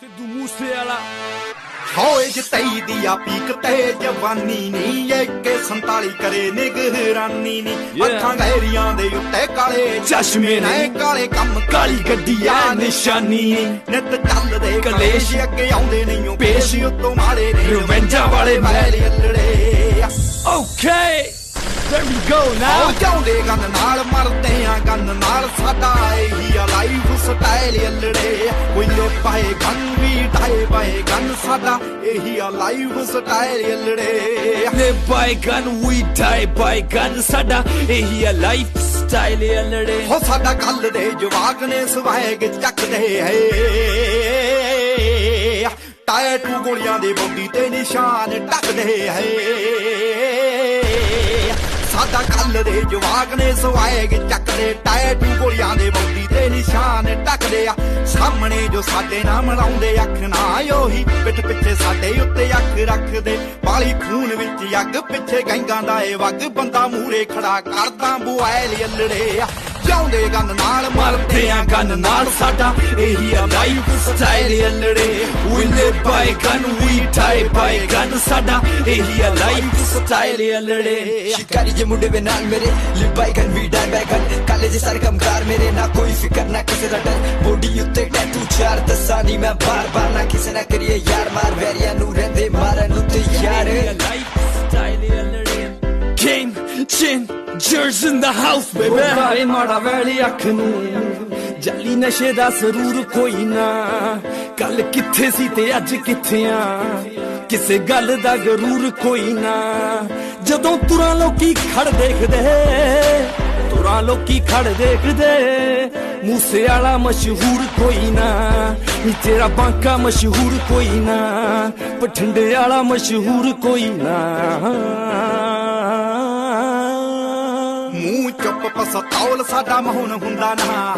ਸਿੱਧੂ ਮੂਸੇ ਵਾਲਾ ਹੋਏ ਜਤਈ ਦੀ ਆ ਪੀਕ ਤੇ ਜਵਾਨੀ ਨੀ ਏਕੇ 47 ਕਰੇ ਨਿਗਰਾਨੀ ਨੀ Yeah. ਅੱਖਾਂ ਗਹਿਰੀਆਂ ਦੇ ਉੱਤੇ ਕਾਲੇ ਚਸ਼ਮੇ ਨੇ। ਕਾਲੇ ਕੰਮ ਕਾਲੀ ਗੱਡੀ ਆ ਨਿਸ਼ਾਨੀ। ਨਿਤ ਚੱਲਦੇ ਕਲੇਸ਼। ਅੱਗੇ ਆਉਂਦੇ ਨਹੀਂ ਪੇਸ਼। ਉੱਤੋਂ ਮਾਰੇ ਨੇ। ਰਿਵੈਂਜਾਂ ਵਾਲੇ ਮੈਲ ਅਲੜੇ। ਓਕੇ। There we go ਆਓ now ਜਾਉਂਦੇ ਗੰਨ ਨਾਲ ਮਰਦੇ ਆ ਗੰਨ ਨਾਲ। ਸਾਡਾ ਇਹੀ ਆ ਲਾਈਫ ਸਟਾਈਲ ਅਲੜੇ। ਕੋਈ ਲੈ ਪਾਏ ਗੰਨ ਵੀ ਢਾਏ ਪਾਏ ਗੰਨ। ਸਾਡਾ ਇਹੀ ਆ ਲਾਈਫ ਸਟਾਈਲ ਅਲੜੇ। live by gun we die by gun ਸਾਡਾ ਇਹੀ ਆ ਲਾਈਫ ਸਟਾਈਲ ਅਲੜੇ। ਹੋ ਸਾਡਾ ਕੱਲ ਦੇ ਜਵਾਕ ਨੇ ਸਵੈਗ ਚੱਕਦੇ ਹੈ। ਟੈਟੂ ਗੋਲੀਆਂ ਦੇ ਬੋਡੀ ਤੇ ਨਿਸ਼ਾਨ ਟੱਕਦੇ ਹੈ। ਸਾਡਾ ਕੱਲ ਦੇ ਜਵਾਕ ਨੇ ਸਵੈਗ ਚੱਕਦੇ ਟੈਟੂ ਗੋਲੀਆਂ ਦੇ ਬੋਡੀ ਤੇ ਨਿਸ਼ਾਨ ਟੱਕਦੇ ਆ। ਸਾਹਮਣੇ ਜੋ ਸਾਡੇ ਨਾਲ ਮਲਾਉਂਦੇ, ਅੱਖ ਨਾ ਉਹੀ ਪਿੱਠ ਪਿੱਛੇ ਸਾਡੇ ਉੱਤੇ ਅੱਖ ਰੱਖਦੇ। ਪਾਲੀ ਖੂਨ ਵਿੱਚ ਅੱਗ ਪਿੱਛੇ ਗੈਂਗਾਂ ਦਾ ਏ ਵਗ, ਬੰਦਾ ਮੂਰੇ ਖੜਾ ਕਰਦਾ ਬੁਆਇਲ ਅਲੜੇ ਜਾਉਂਦੇ ਗੰਨ ਨਾਲ ਮਰਦੇ ਆ ਗਨ ਨਾਲ। ਸਾਡਾ ਇਹੀ ਆ ਲਾਈਫ ਸਟਾਈਲ ਅਲੜੇ। we live by gun we die by gun ਸਾਡਾ ਇਹੀ ਆ ਲਾਈਫ ਸਟਾਈਲ ਅਲੜੇ। ਸ਼ਿਕਾਰੀ ਜੇ ਮੁੰਡੇ ਵੇ ਨਾਲ ਮੇਰੇ ਲਿਪਾਈ ਗਨ ਵੀ ਡਾਈ ਬੈਗਨ ਕਾਲੇ ਜੇ ਸਾਰੇ ਕੰਮਕਾਰ ਮੇਰੇ ਨਾ ਕੋਈ ਫਿਕਰ ਨਾ ਕਿਸੇ ਦਾ ਡਰ। ਬੋਡੀ ਉੱਤੇ ਟੈਟੂ ਚਾਰ ਦੱਸਾਂ ਨਹੀਂ ਮੈਂ ਬਾਰ ਬਾਰ ਨਾ ਕਿਸੇ ਨਾ ਕਰੀਏ ਯਾਰ ਮਾਰ। ਵੈਰੀਆਂ ਨੂੰ ਰਹਿੰਦੇ ਮਾਰਨ ਉੱਤੇ ਯਾਰ। ਲਾਈਫ ਸਟਾਈਲ ਅਲੜੇ। King Chin Jers in the house, baby. ਕਾਰੇ ਮਾੜਾ ਵੈਲੀ ਅੱਖ ਨੂੰ ਜਾਲੀ ਨਸ਼ੇ ਦਾ ਸਰੂਰ ਕੋਈ ਨਾ ਕੱਲ ਕਿੱਥੇ ਸੀ ਤੇ ਅੱਜ ਕਿੱਥੇ ਆ ਕਿਸੇ ਗੱਲ ਦਾ ਗਰੂਰ ਕੋਈ ਨਾ ਜਦੋਂ ਤੁਰਾਂ ਲੋਕੀ ਖੜ ਦੇਖਦੇ ਤੁਰਾਂ ਲੋਕੀ ਖੜ ਦੇਖਦੇ ਮੂਸੇ ਵਾਲਾ ਮਸ਼ਹੂਰ ਕੋਈ ਨਾ ਨੀ ਤੇਰਾ ਬਾਂਕਾ ਮਸ਼ਹੂਰ ਕੋਈ ਨਾ ਪਠੰਡੇ ਵਾਲਾ ਮਸ਼ਹੂਰ ਕੋਈ ਨਾ ਚੁੱਪ ਪਸਤੌਲ ਸਾਡਾ ਮਹੁਨ ਹੁੰਦਾ ਨਾ।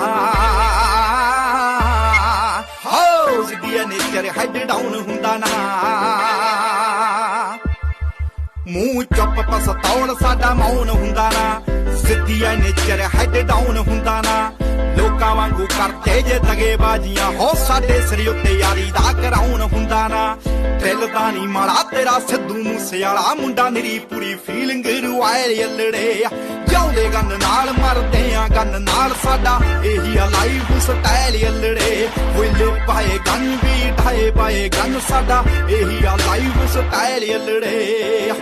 ਹੋ ਜ਼ਿੱਦੀਆ ਨੇਚਰ ਹੈਡ ਡਾਊਨ ਹੁੰਦਾ ਨਾ। ਮੂੰਹ ਚੁੱਪ ਪਸਤੌਲ ਸਾਡਾ ਮੌਨ ਹੁੰਦਾ ਨਾ। ਸਿੱਧੀਆ ਨੇਚਰ ਹੈਡ ਡਾਊਨ ਹੁੰਦਾ ਨਾ। ਲੋਕਾਂ ਵਾਂਗੂ ਕਰਦੇ ਜੇ ਦਗੇ ਬਾਜੀਆਂ ਹੋ ਸਾਡੇ ਸਿਰ ਉੱਤੇ ਯਾਰੀ ਦਾ ਕਰਾਉਣ ਹੁੰਦਾ ਨਾ। ਦਿਲ ਦਾ ਨਹੀਂ ਮਾੜਾ ਤੇਰਾ ਸਿੱਧੂ ਮੂਸੇ ਵਾਲਾ ਮੁੰਡਾ ਮੇਰੀ ਪੂਰੀ ਫੀਲਿੰਗ ਰੁਆਇਲ ਅਲੜੇ ਜਾਉਂਦੇ ਗੰਨ ਨਾਲ, ਮਰਦੇ ਆ ਗੰਨ ਨਾਲ। ਸਾਡਾ ਇਹੀ ਆ ਲਾਈਫ ਸਟਾਈਲ ਅਲੜੇ। ਵਿਲੇ ਪਾਏ ਗੰਨ ਵੀ ਢਾਏ ਪਾਏ ਗੰਨ। ਸਾਡਾ ਇਹੀ ਆ ਲਾਈਫ ਸਟਾਈਲ ਅਲੜੇ।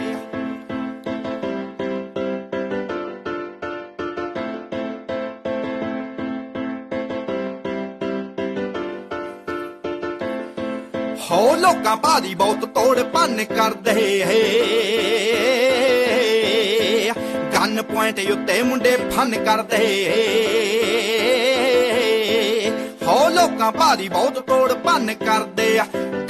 ਹੋ ਲੋਕਾਂ ਭਾਦੀ ਬਹੁਤ ਤੋੜ ਭੰਨ ਕਰਦੇ ਹੈ। ਪੁਆਇੰਟ ਉੱਤੇ ਮੁੰਡੇ ਫਨ ਕਰਦੇ। ਹੋ ਲੋਕਾਂ ਭਾਰੀ ਬਹੁਤ ਤੋੜ ਭੰਨ ਕਰਦੇ। ਆ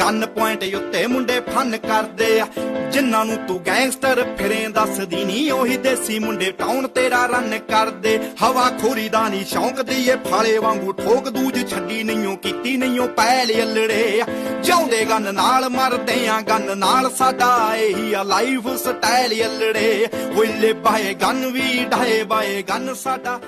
ਗਨ ਪੁਆਇੰਟ ਉੱਤੇ ਮੁੰਡੇ ਫਨ ਕਰਦੇ ਆ। ਜਿਨ੍ਹਾਂ ਨੂੰ ਤੂੰ ਗੈਂਗਸਟਰ ਫਿਰੇ ਦੱਸਦੀ ਨਹੀਂ ਉਹੀ ਦੇਸੀ ਮੁੰਡੇ ਟਾਊਨ ਤੇਰਾ ਰਨ ਕਰਦੇ। ਹਵਾ ਖੋਰੀ ਦਾ ਨਹੀਂ ਸ਼ੌਂਕ ਦੀ ਏ ਫਾਲੇ ਵਾਂਗੂ ਠੋਕ ਦੂਜ ਛੱਡੀ ਨਹੀਂਓ, ਕੀਤੀ ਨਹੀਂਓ ਪੈਲ ਅਲੜੇ ਜਾਉਂਦੇ ਗਨ ਨਾਲ ਮਰਦੇ ਆ, ਗਨ ਨਾਲ ਸਾਡਾ ਇਹੀ ਆ ਲਾਈਫ ਸਟਾਈਲ ਅਲੜੇ। Live by, gun we die by, gun ਸਾਡਾ